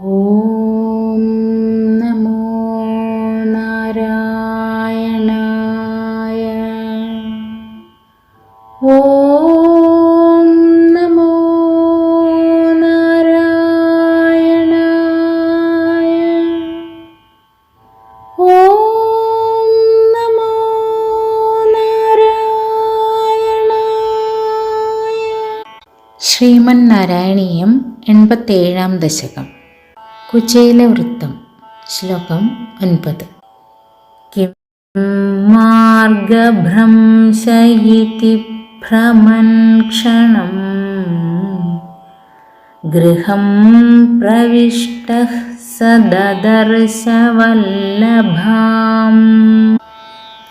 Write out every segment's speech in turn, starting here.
ഓം നമോ നാരായണായ. ഓം നമോ നാരായണായ. ഓം നമോ നാരായണായ. ശ്രീമൻ നാരായണീയം എൺപത്തേഴാം ദശകം. कुचेलवृत्तं। श्लोकम् अन्पत् किं मार्गभ्रंश इति भ्रमन्क्षणम्। गृहं प्रविष्टः स सददर्शवल्लभां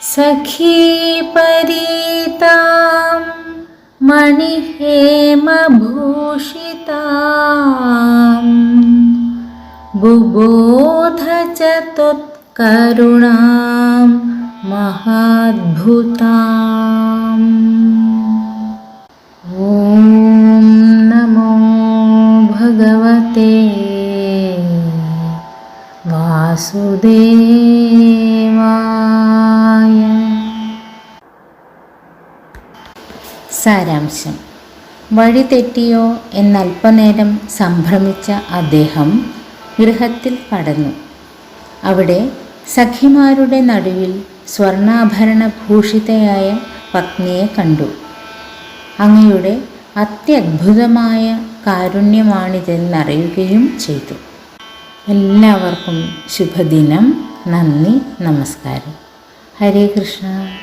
सखीपरीतां मणिहेमभूषिता ബുബോധ ച ത്വത്കരുണാം മഹാദ്ഭുതാം ഓം നമോ ഭഗവതേ വാസുദേവായ സാരാംശം വഴി തെറ്റിയോ എന്നല്പനേരം സംഭ്രമിച്ച അദ്ദേഹം ഗൃഹത്തിൽ കടന്നു അവിടെ സഖിമാരുടെ നടുവിൽ സ്വർണാഭരണ ഭൂഷിതയായ പത്നിയെ കണ്ടു. അങ്ങയുടെ അത്യത്ഭുതമായ കാരുണ്യമാണിതെന്നറിയുകയും ചെയ്തു. എല്ലാവർക്കും ശുഭദിനം. നന്ദി. നമസ്കാരം. ഹരേ കൃഷ്ണ.